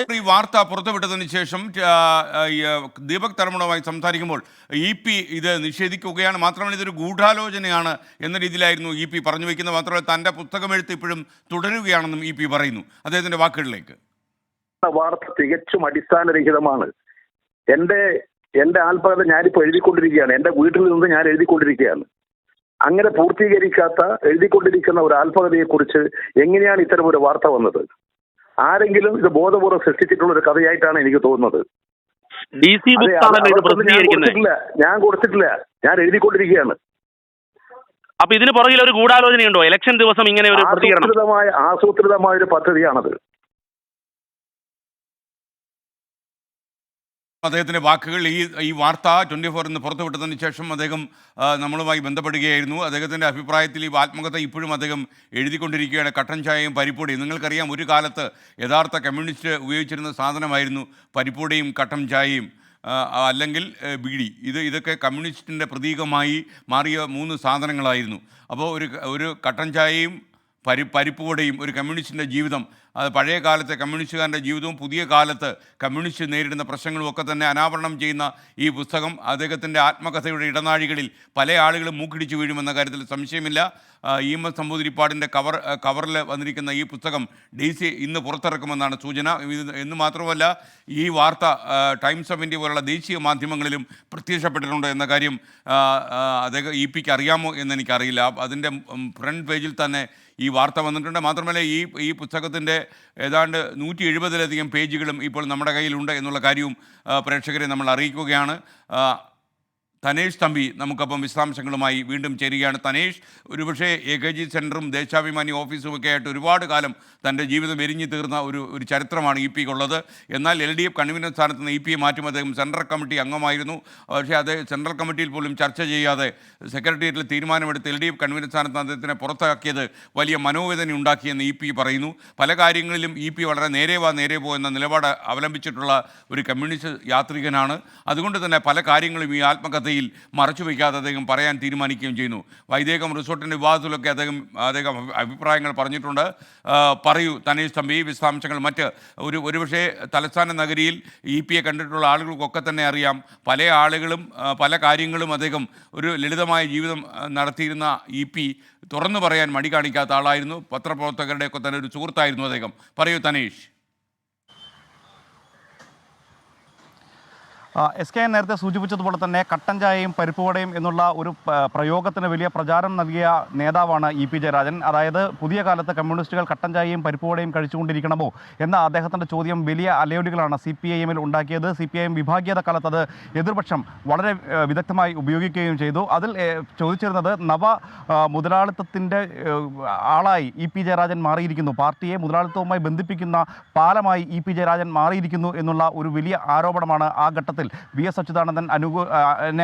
ഈ വാർത്ത പുറത്തുവിട്ടതിന് ശേഷം ദീപക് തർമ്മണുമായി സംസാരിക്കുമ്പോൾ ഇ പി ഇത് നിഷേധിക്കുകയാണ്. മാത്രമല്ല ഇതൊരു ഗൂഢാലോചനയാണ് എന്ന രീതിയിലായിരുന്നു ഇ പി പറഞ്ഞു വയ്ക്കുന്നത് മാത്രമല്ല തന്റെ പുസ്തകമെഴുത്ത് ഇപ്പോഴും തുടരുകയാണെന്നും ഇ പി പറയുന്നു. അദ്ദേഹത്തിന്റെ വാക്കുകളിലേക്ക്. വാർത്ത തികച്ചും അടിസ്ഥാനരഹിതമാണ്. എന്റെ എന്റെ ആത്മകഥ ഞാനിപ്പോ എഴുതിക്കൊണ്ടിരിക്കുകയാണ്. എന്റെ വീട്ടിൽ നിന്ന് ഞാൻ എഴുതിക്കൊണ്ടിരിക്കുകയാണ്. അങ്ങനെ പൂർത്തീകരിക്കാത്ത എഴുതിക്കൊണ്ടിരിക്കുന്ന ഒരു ആത്മകഥയെ കുറിച്ച് എങ്ങനെയാണ് ഇത്തരം ഒരു വാർത്ത വന്നത്? ആരെങ്കിലും ഇത് ബോധപൂർവം സൃഷ്ടിച്ചിട്ടുള്ള ഒരു കഥയായിട്ടാണ് എനിക്ക് തോന്നുന്നത്. ഡി സി ഞാൻ പ്രസിദ്ധീകരിക്കുന്നത് കൊടുത്തിട്ടില്ല. ഞാൻ കൊടുത്തിട്ടില്ല. ഞാൻ എഴുതിക്കൊണ്ടിരിക്കുകയാണ്. അപ്പൊ ഇതിന് പുറകിൽ ഒരു ഗൂഢാലോചനയുണ്ടോ? ഇലക്ഷൻ ദിവസം ഇങ്ങനെ ഒരു ആസൂത്രിതമായ ഒരു പദ്ധതിയാണത്. അദ്ദേഹത്തിന്റെ വാക്കുകൾ ഈ ഈ വാർത്ത ട്വന്റി ഫോർ ഇന്ന് പുറത്തുവിട്ടതിന് ശേഷം അദ്ദേഹം നമ്മളുമായി ബന്ധപ്പെടുകയായിരുന്നു. അദ്ദേഹത്തിന്റെ അഭിപ്രായത്തിൽ ഈ ആത്മകഥ ഇപ്പോഴും അദ്ദേഹം എഴുതിക്കൊണ്ടിരിക്കുകയാണ്. കട്ടൻ ചായയും പരിപ്പൊടിയും നിങ്ങൾക്കറിയാം ഒരു കാലത്ത് യഥാർത്ഥ കമ്മ്യൂണിസ്റ്റ് ഉപയോഗിച്ചിരുന്ന സാധനമായിരുന്നു പരിപ്പൊടിയും കട്ടൻ ചായയും അല്ലെങ്കിൽ ബീഡി. ഇത് ഇതൊക്കെ കമ്മ്യൂണിസ്റ്റിന്റെ പ്രതീകമായി മാറിയ മൂന്ന് സാധനങ്ങളായിരുന്നു. അപ്പോൾ ഒരു ഒരു കട്ടൻ ചായയും പരി പരിപ്പുവടയും ഒരു കമ്മ്യൂണിസ്റ്റിന്റെ ജീവിതം അത് പഴയ കാലത്തെ കമ്മ്യൂണിസ്റ്റുകാരന്റെ ജീവിതവും പുതിയ കാലത്ത് കമ്മ്യൂണിസ്റ്റ് നേരിടുന്ന പ്രശ്നങ്ങളും ഒക്കെ തന്നെ അനാവരണം ചെയ്യുന്ന ഈ പുസ്തകം അദ്ദേഹത്തിന്റെ ആത്മകഥയുടെ ഇടനാഴികളിൽ പല ആളുകളും മൂക്കിടിച്ചു വീഴുമെന്ന കാര്യത്തിൽ സംശയമില്ല. ഈ എം എസ് നമ്പൂതിരിപ്പാടിന്റെ കവർ കവറിൽ വന്നിരിക്കുന്ന ഈ പുസ്തകം ഡി സി ഇന്ന് പുറത്തിറക്കുമെന്നാണ് സൂചന. എന്ന് മാത്രമല്ല ഈ വാർത്ത ടൈംസ് ഓഫ് ഇന്ത്യ പോലുള്ള ദേശീയ മാധ്യമങ്ങളിലും പ്രത്യക്ഷപ്പെട്ടിട്ടുണ്ട് എന്ന കാര്യം അദ്ദേഹം ഇ പിക്ക് അറിയാമോ എന്ന് എനിക്കറിയില്ല. അതിന്റെ ഫ്രണ്ട് പേജിൽ തന്നെ ഈ വാർത്ത വന്നിട്ടുണ്ട്. മാത്രമല്ല ഈ ഈ പുസ്തകത്തിന്റെ ഏതാണ്ട് നൂറ്റി എഴുപതിലധികം പേജുകളും ഇപ്പോൾ നമ്മുടെ കയ്യിലുണ്ട് എന്നുള്ള കാര്യവും പ്രേക്ഷകരെ നമ്മൾ അറിയിക്കുകയാണ്. തനേഷ് തമ്പി നമുക്കപ്പം വിശദാംശങ്ങളുമായി വീണ്ടും ചേരുകയാണ്. തനേഷ് ഒരുപക്ഷെ എ കെ ജി സെന്ററും ദേശാഭിമാനി ഓഫീസും ഒക്കെ ആയിട്ട് ഒരുപാട് കാലം തന്റെ ജീവിതം എരിഞ്ഞു തീർന്ന ഒരു ഒരു ചരിത്രമാണ് ഇ പിക്കുള്ളത് എന്നാൽ എൽ ഡി എഫ് കൺവീനർ സ്ഥാനത്ത് നിന്ന് ഇ പിയെ മാറ്റും അദ്ദേഹം സെൻട്രൽ കമ്മിറ്റി അംഗമായിരുന്നു. പക്ഷേ അത് സെൻട്രൽ കമ്മിറ്റിയിൽ പോലും ചർച്ച ചെയ്യാതെ സെക്രട്ടേറിയറ്റിൽ തീരുമാനമെടുത്ത് എൽ ഡി എഫ് കൺവീനർ സ്ഥാനത്ത് അദ്ദേഹത്തിനെ പുറത്താക്കിയത് വലിയ മനോവേദന ഉണ്ടാക്കിയെന്ന് ഇ പി പറയുന്നു. പല കാര്യങ്ങളിലും ഇ പി വളരെ നേരെ വാ നേരെ പോ എന്ന നിലപാട് അവലംബിച്ചിട്ടുള്ള ഒരു കമ്മ്യൂണിസ്റ്റ് യാത്രികനാണ്. അതുകൊണ്ട് തന്നെ പല കാര്യങ്ങളും ഈ ആത്മകഥയിൽ മറച്ചു വയ്ക്കാതെ അദ്ദേഹം പറയാൻ തീരുമാനിക്കുകയും ചെയ്യുന്നു. വൈദേകം റിസോർട്ടിന്റെ വിവാദത്തിലൊക്കെ അദ്ദേഹം അദ്ദേഹം അഭിപ്രായങ്ങൾ പറഞ്ഞിട്ടുണ്ട്. പറയൂ തനേഷ് തമ്പി വിശദാംശങ്ങൾ മറ്റ്. ഒരു ഒരുപക്ഷേ തലസ്ഥാന നഗരിയിൽ ഇ പിയെ കണ്ടിട്ടുള്ള ആളുകൾക്കൊക്കെ തന്നെ അറിയാം. പല ആളുകളും പല കാര്യങ്ങളും അദ്ദേഹം ഒരു ലളിതമായ ജീവിതം നടത്തിയിരുന്ന ഇ പി തുറന്നു പറയാൻ മടി കാണിക്കാത്ത ആളായിരുന്നു. പത്രപ്രവർത്തകരുടെയൊക്കെ തന്നെ ഒരു സുഹൃത്തായിരുന്നു അദ്ദേഹം. പറയൂ തനേഷ് ആ, എസ് കെ നേരത്തെ സൂചിപ്പിച്ചതുപോലെ തന്നെ കട്ടൻ ചായയും പരിപ്പുവടയും എന്നുള്ള ഒരു പ്രയോഗത്തിന് വലിയ പ്രചാരം നൽകിയ നേതാവാണ് ഇ പി ജയരാജൻ. അതായത് പുതിയ കാലത്ത് കമ്മ്യൂണിസ്റ്റുകൾ കട്ടൻ ചായയും പരിപ്പുവടയും കഴിച്ചുകൊണ്ടിരിക്കണമോ എന്ന അദ്ദേഹത്തിന്റെ ചോദ്യം വലിയ അലയൊലികളാണ് സി പി ഐ എമ്മിൽ ഉണ്ടാക്കിയത്. സി പി ഐ എം വിഭാഗീയത കാലത്ത് അത് എതിർപക്ഷം വളരെ വിദഗ്ധമായി ഉപയോഗിക്കുകയും ചെയ്തു. അതിൽ ചോദിച്ചിരുന്നത് നവ മുതലാളിത്തത്തിന്റെ ആളായി ഇ പി ജയരാജൻ മാറിയിരിക്കുന്നു. പാർട്ടിയെ മുതലാളിത്തവുമായി ബന്ധിപ്പിക്കുന്ന പാലമായി ഇ പി ജയരാജൻ മാറിയിരിക്കുന്നു എന്നുള്ള ഒരു വലിയ ആരോപണമാണ് ആ ഘട്ടത്തിൽ വി എസ് അച്യുതാനന്ദൻ അനുകൂ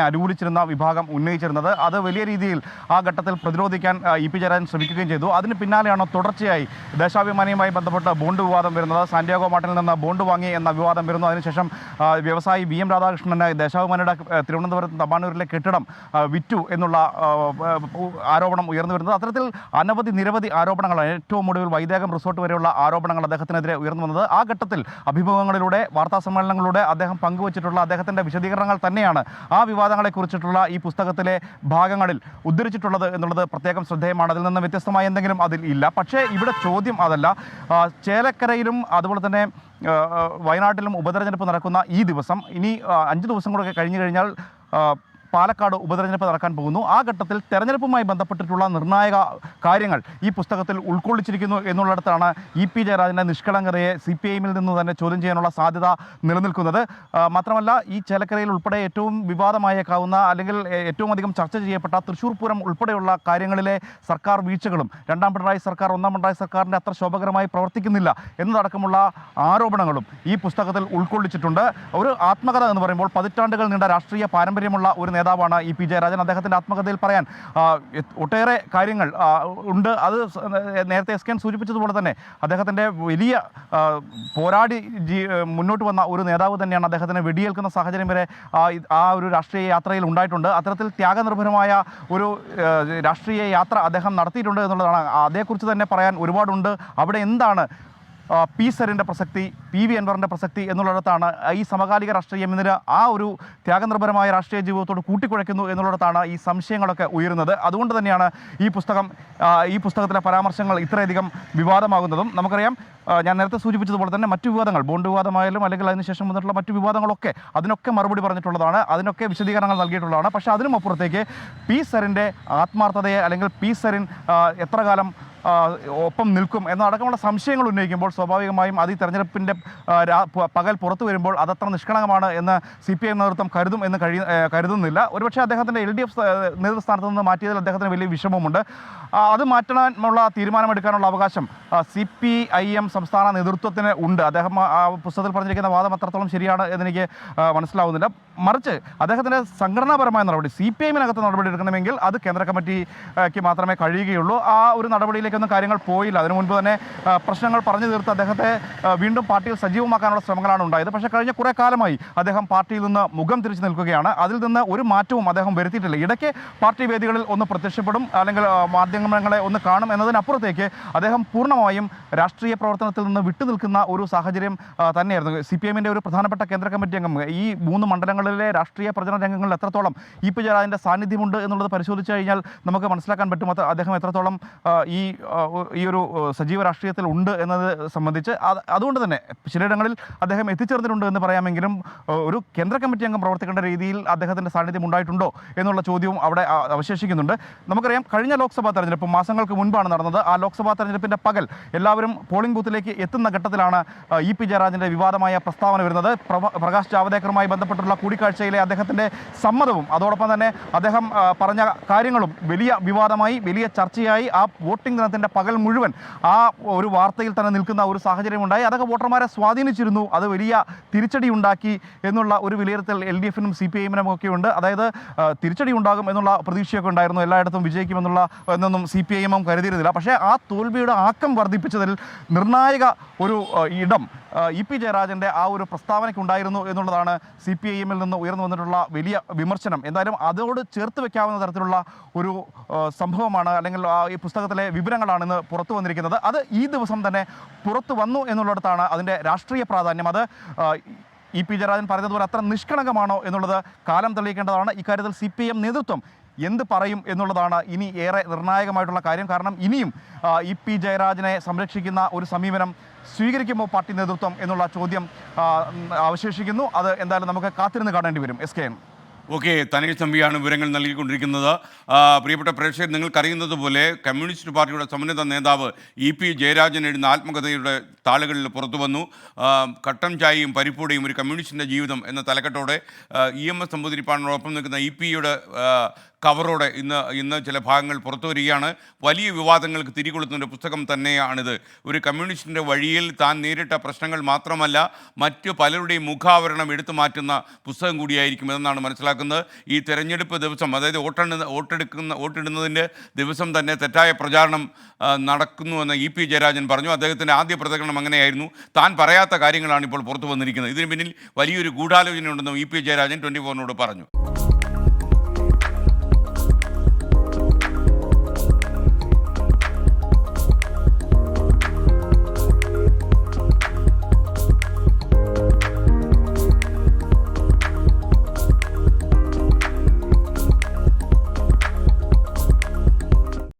അനുകൂലിച്ചിരുന്ന വിഭാഗം ഉന്നയിച്ചിരുന്നത്. അത് വലിയ രീതിയിൽ ആ ഘട്ടത്തിൽ പ്രതിരോധിക്കാൻ ഇ പി ജയരാജൻ ശ്രമിക്കുകയും ചെയ്തു. അതിന് പിന്നാലെയാണ് തുടർച്ചയായി ദേശാഭിമാനിയുമായി ബന്ധപ്പെട്ട് ബോണ്ട് വിവാദം വരുന്നത്? സാന്റിയാഗോ മാട്ടിൽ നിന്ന് ബോണ്ട് വാങ്ങി എന്ന വിവാദം വരുന്നു. അതിനുശേഷം വ്യവസായി വി എം രാധാകൃഷ്ണന് ദേശാഭിമാനിയുടെ തിരുവനന്തപുരത്ത് തമ്പാനൂരിലെ കെട്ടിടം വിറ്റു എന്നുള്ള ആരോപണം ഉയർന്നു വരുന്നത്. അത്തരത്തിൽ അനവധി നിരവധി ആരോപണങ്ങളാണ് ഏറ്റവും ഒടുവിൽ വൈദേകം റിസോർട്ട് വരെയുള്ള ആരോപണങ്ങൾ അദ്ദേഹത്തിനെതിരെ ഉയർന്നു വന്നത്. ആ ഘട്ടത്തിൽ അഭിമുഖങ്ങളിലൂടെ വാർത്താ സമ്മേളനങ്ങളിലൂടെ അദ്ദേഹം പങ്കുവച്ചിട്ടുള്ള അദ്ദേഹത്തിന്റെ വിശദീകരണങ്ങൾ തന്നെയാണ് ആ വിവാദങ്ങളെക്കുറിച്ചിട്ടുള്ള ഈ പുസ്തകത്തിലെ ഭാഗങ്ങളിൽ ഉദ്ധരിച്ചിട്ടുള്ളത് എന്നുള്ളത് പ്രത്യേകം ശ്രദ്ധേയമാണ്. അതിൽ നിന്ന് വ്യത്യസ്തമായ എന്തെങ്കിലും അതിൽ ഇല്ല. പക്ഷേ ഇവിടെ ചോദ്യം അതല്ല. ചേലക്കരയിലും അതുപോലെ തന്നെ വയനാട്ടിലും ഉപതെരഞ്ഞെടുപ്പ് നടക്കുന്ന ഈ ദിവസം ഇനി അഞ്ച് ദിവസം കൂടെ കഴിഞ്ഞു കഴിഞ്ഞാൽ പാലക്കാട് ഉപതെരഞ്ഞെടുപ്പ് നടക്കാൻ പോകുന്നു. ആ ഘട്ടത്തിൽ തെരഞ്ഞെടുപ്പുമായി ബന്ധപ്പെട്ടിട്ടുള്ള നിർണായക കാര്യങ്ങൾ ഈ പുസ്തകത്തിൽ ഉൾക്കൊള്ളിച്ചിരിക്കുന്നു എന്നുള്ളിടത്താണ് ഇ പി ജയരാജന്റെ നിഷ്കളങ്കതയെ സി പി ഐഎമ്മിൽ നിന്ന് തന്നെ ചോദ്യം ചെയ്യാനുള്ള സാധ്യത നിലനിൽക്കുന്നത്. മാത്രമല്ല ഈ ചേലക്കരയിൽ ഉൾപ്പെടെ ഏറ്റവും വിവാദമായേക്കാവുന്ന അല്ലെങ്കിൽ ഏറ്റവും അധികം ചർച്ച ചെയ്യപ്പെട്ട തൃശ്ശൂർ പൂരം ഉൾപ്പെടെയുള്ള കാര്യങ്ങളിലെ സർക്കാർ വീഴ്ചകളും രണ്ടാം പിണറായി സർക്കാർ ഒന്നാം പിണറായി സർക്കാരിന്റെ അത്ര ശോഭകരമായി പ്രവർത്തിക്കുന്നില്ല എന്നതടക്കമുള്ള ആരോപണങ്ങളും ഈ പുസ്തകത്തിൽ ഉൾക്കൊള്ളിച്ചിട്ടുണ്ട്. ഒരു ആത്മകഥ എന്ന് പറയുമ്പോൾ പതിറ്റാണ്ടുകൾ നീണ്ട രാഷ്ട്രീയ പാരമ്പര്യമുള്ള ഒരു നേതാവാണ് ഇ പി ജയരാജൻ. അദ്ദേഹത്തിന്റെ ആത്മകഥയിൽ പറയാൻ ഒട്ടേറെ കാര്യങ്ങൾ ഉണ്ട്. അത് നേരത്തെ എസ് കെ എൻ സൂചിപ്പിച്ചതുപോലെ തന്നെ അദ്ദേഹത്തിന്റെ വലിയ പോരാടി മുന്നോട്ട് വന്ന ഒരു നേതാവ് തന്നെയാണ് അദ്ദേഹത്തിന് വെടിയേൽക്കുന്ന സാഹചര്യം വരെ ആ ഒരു രാഷ്ട്രീയ യാത്രയിൽ ഉണ്ടായിട്ടുണ്ട്. അത്തരത്തിൽ ത്യാഗനിർഭരമായ ഒരു രാഷ്ട്രീയ യാത്ര അദ്ദേഹം നടത്തിയിട്ടുണ്ട് എന്നുള്ളതാണ്. അതേക്കുറിച്ച് തന്നെ പറയാൻ ഒരുപാടുണ്ട്. അവിടെ എന്താണ് പി സരിന്റെ പ്രസക്തി പി വി അൻവറിന്റെ പ്രസക്തി എന്നുള്ളിടത്താണ് ഈ സമകാലിക രാഷ്ട്രീയം ഇതിന് ആ ഒരു ത്യാഗനിർഭരമായ രാഷ്ട്രീയ ജീവിതത്തോട് കൂട്ടിക്കുഴയ്ക്കുന്നു എന്നുള്ളിടത്താണ് ഈ സംശയങ്ങളൊക്കെ ഉയരുന്നത്. അതുകൊണ്ട് തന്നെയാണ് ഈ പുസ്തകം ഈ പുസ്തകത്തിലെ പരാമർശങ്ങൾ ഇത്രയധികം വിവാദമാകുന്നതും. നമുക്കറിയാം ഞാൻ നേരത്തെ സൂചിപ്പിച്ചതുപോലെ തന്നെ മറ്റു വിവാദങ്ങൾ ബോണ്ട് വിവാദമായാലും അല്ലെങ്കിൽ അതിനുശേഷം വന്നിട്ടുള്ള മറ്റു വിവാദങ്ങളൊക്കെ അതിനൊക്കെ മറുപടി പറഞ്ഞിട്ടുള്ളതാണ് അതിനൊക്കെ വിശദീകരണങ്ങൾ നൽകിയിട്ടുള്ളതാണ്. പക്ഷേ അതിനും അപ്പുറത്തേക്ക് പി സരിന്റെ ആത്മാർത്ഥതയെ അല്ലെങ്കിൽ പി സരിൻ ആ, എത്ര കാലം ഒപ്പം നിൽക്കും എന്നടക്കമുള്ള സംശയങ്ങൾ ഉന്നയിക്കുമ്പോൾ സ്വാഭാവികമായും അത് ഈ തെരഞ്ഞെടുപ്പിന്റെ പകൽ പുറത്തു വരുമ്പോൾ അതത്ര നിഷ്കളങ്കമാണ് എന്ന് സി പി ഐ നേതൃത്വം കരുതും എന്ന് കഴി കരുതുന്നില്ല. ഒരുപക്ഷെ അദ്ദേഹത്തിന്റെ എൽ ഡി എഫ് നേതൃസ്ഥാനത്ത് നിന്ന് മാറ്റിയതിൽ അദ്ദേഹത്തിന് വലിയ വിഷമമുണ്ട് അത് മാറ്റാനുള്ള തീരുമാനമെടുക്കാനുള്ള അവകാശം സി പി ഐ എം സംസ്ഥാന നേതൃത്വത്തിന് ഉണ്ട്. അദ്ദേഹം ആ- പുസ്തകത്തിൽ പറഞ്ഞിരിക്കുന്ന വാദം അത്രത്തോളം ശരിയാണ് എന്നെനിക്ക് മനസ്സിലാവുന്നില്ല. മറിച്ച് അദ്ദേഹത്തിന്റെ സംഘടനാപരമായ നടപടി സി പി ഐമിനകത്ത് നടപടി എടുക്കണമെങ്കിൽ അത് കേന്ദ്ര കമ്മിറ്റിക്ക് മാത്രമേ കഴിയുകയുള്ളൂ. ആ ഒരു നടപടിയിലേക്കൊന്നും കാര്യങ്ങൾ പോയില്ല. അതിനു മുൻപ് തന്നെ പ്രശ്നങ്ങൾ പറഞ്ഞു തീർത്ത് അദ്ദേഹത്തെ വീണ്ടും പാർട്ടിയിൽ സജീവമാക്കാനുള്ള ശ്രമങ്ങളാണ് ഉണ്ടായത്. പക്ഷേ കഴിഞ്ഞ കുറേ കാലമായി അദ്ദേഹം പാർട്ടിയിൽ നിന്ന് മുഖം തിരിച്ചു നിൽക്കുകയാണ്. അതിൽ നിന്ന് ഒരു മാറ്റവും അദ്ദേഹം വരുത്തിയിട്ടില്ല. ഇടയ്ക്ക് പാർട്ടി വേദികളിൽ ഒന്ന് പ്രത്യക്ഷപ്പെടും അല്ലെങ്കിൽ മാധ്യമങ്ങളെ ഒന്ന് കാണും എന്നതിനപ്പുറത്തേക്ക് അദ്ദേഹം പൂർണമായും രാഷ്ട്രീയ പ്രവർത്തനത്തിൽ നിന്ന് വിട്ടുനിൽക്കുന്ന ഒരു സാഹചര്യം തന്നെയായിരുന്നു. സി പി എമ്മിന്റെ ഒരു പ്രധാനപ്പെട്ട കേന്ദ്ര കമ്മിറ്റി അംഗം. ഈ മൂന്ന് മണ്ഡലങ്ങളിലെ രാഷ്ട്രീയ പ്രചരണ രംഗങ്ങളിൽ എത്രത്തോളം ഇ പി ജയരാജന്റെ സാന്നിധ്യമുണ്ട് എന്നുള്ളത് പരിശോധിച്ച് കഴിഞ്ഞാൽ നമുക്ക് മനസ്സിലാക്കാൻ പറ്റും. അദ്ദേഹം എത്രത്തോളം ഈ ഈ ഒരു സജീവ രാഷ്ട്രീയത്തിൽ ഉണ്ട് എന്നത് സംബന്ധിച്ച് അതുകൊണ്ട് തന്നെ ചിലയിടങ്ങളിൽ അദ്ദേഹം എത്തിച്ചേർന്നിട്ടുണ്ട് എന്ന് പറയാമെങ്കിലും ഒരു കേന്ദ്ര കമ്മിറ്റി അംഗം പ്രവർത്തിക്കേണ്ട രീതിയിൽ അദ്ദേഹത്തിന്റെ സാന്നിധ്യം ഉണ്ടായിട്ടുണ്ടോ എന്നുള്ള ചോദ്യവും അവിടെ അവശേഷിക്കുന്നുണ്ട്. നമുക്കറിയാം കഴിഞ്ഞ ലോക്സഭാ തെരഞ്ഞെടുപ്പ് മാസങ്ങൾക്ക് മുൻപാണ് നടന്നത്. ആ ലോക്സഭാ തെരഞ്ഞെടുപ്പിന്റെ പകൽ എല്ലാവരും പോളിംഗ് ബൂത്തിലേക്ക് എത്തുന്ന ഘട്ടത്തിലാണ് ഇ പി ജയരാജന്റെ വിവാദമായ പ്രസ്താവന വരുന്നത്. പ്രകാശ് ജാവദേക്കറുമായി ബന്ധപ്പെട്ടുള്ള കൂടിക്കാഴ്ചയിലെ അദ്ദേഹത്തിന്റെ സമ്മതവും അതോടൊപ്പം തന്നെ അദ്ദേഹം പറഞ്ഞ കാര്യങ്ങളും വലിയ വിവാദമായി വലിയ ചർച്ചയായി ആ വോട്ടിംഗ് ദിനത്തിന്റെ പകൽ മുഴുവൻ ആ ഒരു വാർത്തയിൽ തന്നെ നിൽക്കുന്ന ഒരു സാഹചര്യം ഉണ്ടായി. അതൊക്കെ വോട്ടർമാരെ സ്വാധീനിച്ചിരുന്നു. അത് വലിയ തിരിച്ചടി ഉണ്ടാക്കി എന്നുള്ള ഒരു വിലയിരുത്തൽ എൽ ഡി എഫിനും സി പി ഐമിനും ഒക്കെ ഉണ്ട്. അതായത് തിരിച്ചടി ഉണ്ടാകും എന്നുള്ള പ്രതീക്ഷയൊക്കെ ഉണ്ടായിരുന്നു. എല്ലായിടത്തും വിജയിക്കുമെന്നുള്ള എന്നൊന്നും സി പി ഐ എമ്മും കരുതിയിരുന്നില്ല. പക്ഷേ ആ തോൽവിയുടെ ആക്കം വർദ്ധിപ്പിച്ചതിൽ നിർണായക ഒരു ഇടം ഇ പി ജയരാജന്റെ ആ ഒരു പ്രസ്താവനയ്ക്കുണ്ടായിരുന്നു എന്നുള്ളതാണ് സി പി ഐ എമ്മിൽ നിന്ന് ഉയർന്നു വന്നിട്ടുള്ള വലിയ വിമർശനം. എന്തായാലും അതോട് ചേർത്ത് വെക്കാവുന്ന തരത്തിലുള്ള ഒരു സംഭവമാണ് അല്ലെങ്കിൽ ആ ഈ പുസ്തകത്തിലെ വിവരങ്ങളാണ് ഇന്ന് പുറത്തു വന്നിരിക്കുന്നത്. അത് ഈ ദിവസം തന്നെ പുറത്തു വന്നു എന്നുള്ളിടത്താണ് അതിന്റെ രാഷ്ട്രീയ പ്രാധാന്യം. അത് ഇ പി ജയരാജൻ പറഞ്ഞതുപോലെ അത്ര നിഷ്കളങ്കമാണോ എന്നുള്ളത് കാലം തെളിയിക്കേണ്ടതാണ്. ഇക്കാര്യത്തിൽ സി പി എം നേതൃത്വം എന്ത് പറയും എന്നുള്ളതാണ് ഇനി ഏറെ നിർണായകമായിട്ടുള്ള കാര്യം. കാരണം ഇനിയും ഇ പി ജയരാജനെ സംരക്ഷിക്കുന്ന ഒരു സമീപനം സ്വീകരിക്കുമോ പാർട്ടി നേതൃത്വം എന്നുള്ള ചോദ്യം അവശേഷിക്കുന്നു. അത് എന്തായാലും നമുക്ക് കാത്തിരുന്ന് കാണേണ്ടി വരും. എസ് കെ ഓക്കെ തനേഷ് തമ്പിയാണ് വിവരങ്ങൾ നൽകിക്കൊണ്ടിരിക്കുന്നത്. പ്രിയപ്പെട്ട പ്രേക്ഷകർ നിങ്ങൾക്കറിയുന്നത് പോലെ കമ്മ്യൂണിസ്റ്റ് പാർട്ടിയുടെ സമന്വിത നേതാവ് ഇ പി ജയരാജൻ എഴുതുന്ന ആത്മകഥയുടെ താളുകളിൽ പുറത്തു വന്നു. കട്ടം കട്ടൻ ചായയും പരിപ്പൂടയും ഒരു കമ്മ്യൂണിസ്റ്റിന്റെ ജീവിതം എന്ന തലക്കെട്ടോടെ ഇ എം എസ് നമ്പൂതിരിപ്പാടിനോടൊപ്പം നിൽക്കുന്ന ഇ പിയുടെ കവറോടെ ഇന്ന് ഇന്ന് ചില ഭാഗങ്ങൾ പുറത്തു വരികയാണ്. വലിയ വിവാദങ്ങൾക്ക് തിരികൊളുത്തുന്ന പുസ്തകം തന്നെയാണിത്. ഒരു കമ്മ്യൂണിസ്റ്റിന്റെ വഴിയിൽ താൻ നേരിട്ട പ്രശ്നങ്ങൾ മാത്രമല്ല മറ്റു പലരുടെയും മുഖാവരണം എടുത്തു മാറ്റുന്ന പുസ്തകം കൂടിയായിരിക്കും എന്നാണ് മനസ്സിലാക്കുന്നത്. ഈ തെരഞ്ഞെടുപ്പ് ദിവസം അതായത് വോട്ടെണ്ണ വോട്ടെടുക്കുന്ന വോട്ടിടുന്നതിന്റെ ദിവസം തന്നെ തെറ്റായ പ്രചാരണം നടക്കുന്നുവെന്ന് ഇ പി ജയരാജൻ പറഞ്ഞു. അദ്ദേഹത്തിന്റെ ആദ്യ പ്രതികരണം അങ്ങനെയായിരുന്നു. താൻ പറയാത്ത കാര്യങ്ങളാണ് ഇപ്പോൾ പുറത്തു വന്നിരിക്കുന്നത്. ഇതിന് പിന്നിൽ വലിയൊരു ഗൂഢാലോചന ഉണ്ടെന്നും ഇ പി ജയരാജൻ ട്വന്റി ഫോറിനോട് പറഞ്ഞു.